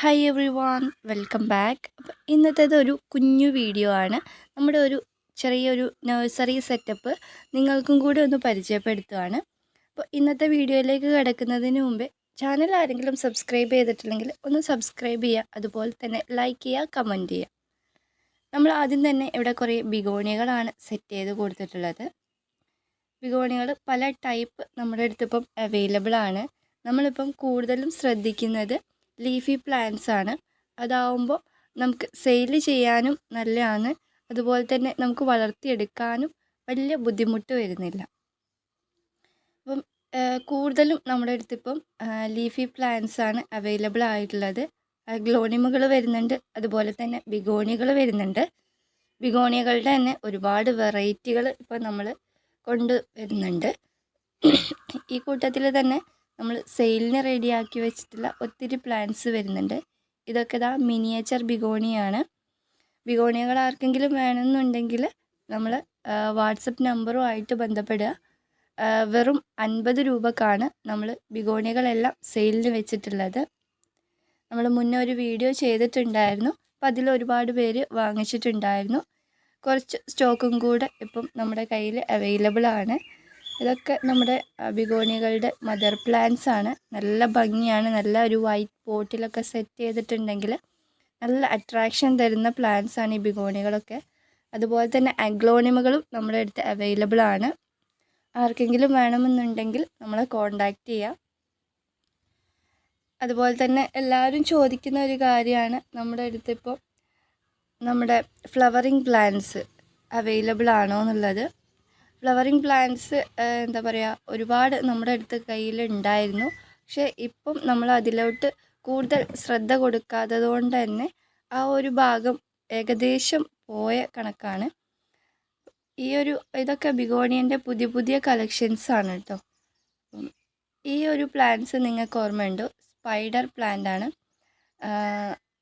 Hi everyone welcome back അപ്പോൾ ഇന്നത്തേത് ഒരു കുഞ്ഞു വീഡിയോ ആണ്. നമ്മുടെ ഒരു ചെറിയൊരു നഴ്സറി സെറ്റപ്പ് നിങ്ങൾക്കും കൂടി ഒന്ന് പരിചയപ്പെടുത്തുകയാണ് അപ്പോൾ ഇന്നത്തെ വീഡിയോയിലേക്ക് കിടക്കുന്നതിന് മുമ്പേ ചാനൽ ആരെങ്കിലും സബ്സ്ക്രൈബ് ചെയ്തിട്ടില്ലെങ്കിൽ ഒന്ന് സബ്സ്ക്രൈബ് ചെയ്യുക. അതുപോലെ തന്നെ ലൈക്ക് ചെയ്യുക കമന്റ് ചെയ്യുക. നമ്മൾ ആദ്യം തന്നെ ഇവിടെ കുറേ ബിഗോണികളാണ് സെറ്റ് ചെയ്ത് കൊടുത്തിട്ടുള്ളത്. ബിഗോണികൾ പല ടൈപ്പ് നമ്മുടെ അടുത്തിപ്പം അവൈലബിൾ ആണ്. നമ്മളിപ്പം കൂടുതലും ശ്രദ്ധിക്കുന്നത് ലീഫി പ്ലാന്റ്സ് ആണ്. അതാവുമ്പോൾ നമുക്ക് സെയിൽ ചെയ്യാനും നല്ലതാണ്. അതുപോലെ തന്നെ നമുക്ക് വളർത്തിയെടുക്കാനും വലിയ ബുദ്ധിമുട്ട് വരുന്നില്ല. അപ്പം കൂടുതലും നമ്മുടെ അടുത്തിപ്പം ലീഫി പ്ലാന്റ്സ് ആണ് അവൈലബിൾ ആയിട്ടുള്ളത്. ഗ്ലോണിമുകൾ വരുന്നുണ്ട്. അതുപോലെ തന്നെ ബിഗോണികൾ വരുന്നുണ്ട്. ബിഗോണിയകളുടെ തന്നെ ഒരുപാട് വെറൈറ്റികൾ ഇപ്പോൾ നമ്മൾ കൊണ്ട് വരുന്നുണ്ട്. ഈ കൂട്ടത്തിൽ തന്നെ നമ്മൾ സെയിലിന് റെഡിയാക്കി വെച്ചിട്ടുള്ള ഒത്തിരി പ്ലാന്റ്സ് വരുന്നുണ്ട്. ഇതൊക്കെ ഇതാ മിനിയേച്ചർ ബിഗോണിയാണ്. ബിഗോണിയകൾ ആർക്കെങ്കിലും വേണമെന്നുണ്ടെങ്കിൽ നമ്മൾ വാട്സപ്പ് നമ്പറുമായിട്ട് ബന്ധപ്പെടുക. വെറും അൻപത് രൂപക്കാണ് നമ്മൾ ബിഗോണികളെല്ലാം സെയിലിന് വെച്ചിട്ടുള്ളത്. നമ്മൾ മുന്നേ ഒരു വീഡിയോ ചെയ്തിട്ടുണ്ടായിരുന്നു. അപ്പം അതിൽ ഒരുപാട് പേര് വാങ്ങിച്ചിട്ടുണ്ടായിരുന്നു. കുറച്ച് സ്റ്റോക്കും കൂടെ ഇപ്പം നമ്മുടെ കയ്യിൽ അവൈലബിൾ ആണ്. ഇതൊക്കെ നമ്മുടെ ബിഗോണികളുടെ മദർ പ്ലാന്റ്സ് ആണ്. നല്ല ഭംഗിയാണ്. നല്ല ഒരു വൈറ്റ് പോട്ടിലൊക്കെ സെറ്റ് ചെയ്തിട്ടുണ്ടെങ്കിൽ നല്ല അട്രാക്ഷൻ തരുന്ന പ്ലാന്റ്സ് ആണ് ഈ ബിഗോണികളൊക്കെ. അതുപോലെ തന്നെ അഗ്ലോണിമകളും നമ്മുടെ അടുത്ത് അവൈലബിൾ ആണ്. ആർക്കെങ്കിലും വേണമെന്നുണ്ടെങ്കിൽ നമ്മളെ കോണ്ടാക്ട് ചെയ്യാം. അതുപോലെ തന്നെ എല്ലാവരും ചോദിക്കുന്ന ഒരു കാര്യമാണ് നമ്മുടെ അടുത്തിപ്പോൾ നമ്മുടെ ഫ്ലവറിങ് പ്ലാന്റ്സ് അവൈലബിൾ ആണോ എന്നുള്ളത്. ഫ്ലവറിങ് പ്ലാന്റ്സ് എന്താ പറയുക ഒരുപാട് നമ്മുടെ അടുത്ത് കയ്യിലുണ്ടായിരുന്നു. പക്ഷേ ഇപ്പം നമ്മൾ അതിലോട്ട് കൂടുതൽ ശ്രദ്ധ കൊടുക്കാത്തത് കൊണ്ട് തന്നെ ആ ഒരു ഭാഗം ഏകദേശം പോയ കണക്കാണ്. ഈ ഒരു ഇതൊക്കെ ബിഗോണിയന്റെ പുതിയ പുതിയ കളക്ഷൻസ് ആണ് കേട്ടോ ഈ ഒരു പ്ലാന്റ്സ് നിങ്ങൾക്ക് ഓർമ്മയുണ്ടോ? സ്പൈഡർ പ്ലാന്റ് ആണ്.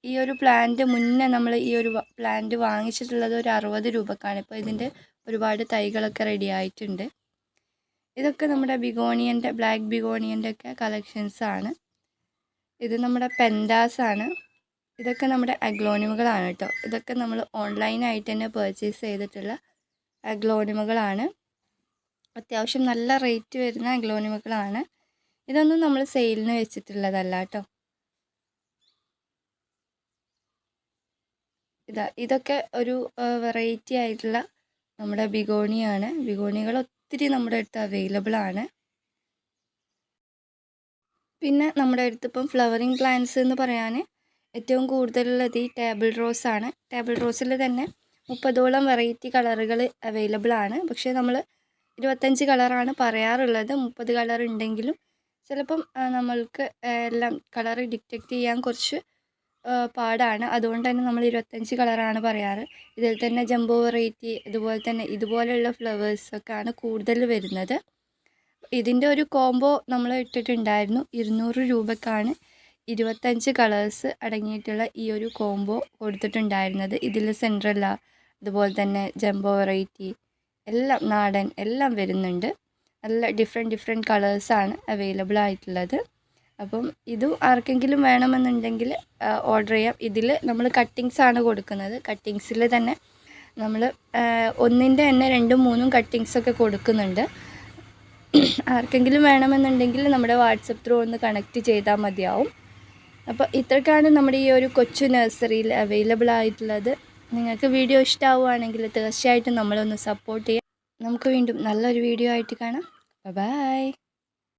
ഈ ഒരു പ്ലാന്റ് മുന്നേ നമ്മൾ ഈ ഒരു പ്ലാന്റ് വാങ്ങിച്ചിട്ടുള്ളത് ഒരു അറുപത് രൂപക്കാണ്. ഇപ്പോൾ ഇതിന്റെ ഒരുപാട് തൈകളൊക്കെ റെഡി ആയിട്ടുണ്ട്. ഇതൊക്കെ നമ്മുടെ ബിഗോണിയന്റെ ബ്ലാക്ക് ബിഗോണിയന്റെ ഒക്കെ കളക്ഷൻസ് ആണ്. ഇത് നമ്മുടെ പെൻഡാസ് ആണ്. ഇതൊക്കെ നമ്മുടെ അഗ്ലോണിമുകളാണ് കേട്ടോ. ഇതൊക്കെ നമ്മൾ ഓൺലൈനായിട്ട് തന്നെ പർച്ചേസ് ചെയ്തിട്ടുള്ള അഗ്ലോണിമുകളാണ്. അത്യാവശ്യം നല്ല റേറ്റ് വരുന്ന അഗ്ലോണിമുകളാണ്. ഇതൊന്നും നമ്മൾ സെയിലിന് വെച്ചിട്ടുള്ളതല്ല കേട്ടോ. ഇതാ ഇതൊക്കെ ഒരു വെറൈറ്റി ആയിട്ടുള്ള നമ്മുടെ ബിഗോണിയാണ്. ബിഗോണികൾ ഒത്തിരി നമ്മുടെ അടുത്ത് അവൈലബിൾ ആണ്. പിന്നെ നമ്മുടെ അടുത്ത് ഇപ്പം ഫ്ലവറിങ് പ്ലാന്റ്സ് എന്ന് പറയാൻ ഏറ്റവും കൂടുതലുള്ളത് ഈ ടേബിൾ റോസ് ആണ്. ടേബിൾ റോസിൽ തന്നെ മുപ്പതോളം വെറൈറ്റി കളറുകൾ അവൈലബിൾ ആണ്. പക്ഷേ നമ്മൾ ഇരുപത്തഞ്ച് കളറാണ് പറയാറുള്ളത്. മുപ്പത് കളർ ഉണ്ടെങ്കിലും ചിലപ്പം നമ്മൾക്ക് എല്ലാം കളർ ഡിറ്റക്റ്റ് ചെയ്യാൻ കുറച്ച് പാടാണ്. അതുകൊണ്ട് തന്നെ നമ്മൾ ഇരുപത്തഞ്ച് കളറാണ് പറയാറ്. ഇതിൽ തന്നെ ജംബോ വെറൈറ്റി ഇതുപോലെ തന്നെ ഇതുപോലെയുള്ള ഫ്ലവേഴ്സൊക്കെയാണ് കൂടുതൽ വരുന്നത്. ഇതിന്റെ ഒരു കോംബോ നമ്മൾ ഇട്ടിട്ടുണ്ടായിരുന്നു. ഇരുന്നൂറ് രൂപക്കാണ് ഇരുപത്തഞ്ച് കളേഴ്സ് അടങ്ങിയിട്ടുള്ള ഈ ഒരു കോംബോ കൊടുത്തിട്ടുണ്ടായിരുന്നത്. ഇതിൽ സെൻട്രല്ല അതുപോലെ തന്നെ ജംബോ വെറൈറ്റി എല്ലാം നാടൻ എല്ലാം വരുന്നുണ്ട്. നല്ല ഡിഫറെന്റ് ഡിഫറെന്റ് കളേഴ്സാണ് അവൈലബിൾ ആയിട്ടുള്ളത്. അപ്പം ഇതും ആർക്കെങ്കിലും വേണമെന്നുണ്ടെങ്കിൽ ഓർഡർ ചെയ്യാം. ഇതിൽ നമ്മൾ കട്ടിങ്സ് ആണ് കൊടുക്കുന്നത്. കട്ടിങ്സിൽ തന്നെ നമ്മൾ ഒന്നിന്റെ തന്നെ രണ്ടും മൂന്നും കട്ടിങ്സൊക്കെ കൊടുക്കുന്നുണ്ട്. ആർക്കെങ്കിലും വേണമെന്നുണ്ടെങ്കിൽ നമ്മുടെ വാട്സപ്പ് ത്രൂ ഒന്ന് കണക്റ്റ് ചെയ്താൽ മതിയാവും. അപ്പോൾ ഇത്രക്കാണ് നമ്മുടെ ഈ ഒരു കൊച്ചു നഴ്സറിയിൽ അവൈലബിൾ ആയിട്ടുള്ളത്. നിങ്ങൾക്ക് വീഡിയോ ഇഷ്ടമാവുകയാണെങ്കിൽ തീർച്ചയായിട്ടും നമ്മളൊന്ന് സപ്പോർട്ട് ചെയ്യാം. നമുക്ക് വീണ്ടും നല്ലൊരു വീഡിയോ ആയിട്ട് കാണാം. ബൈ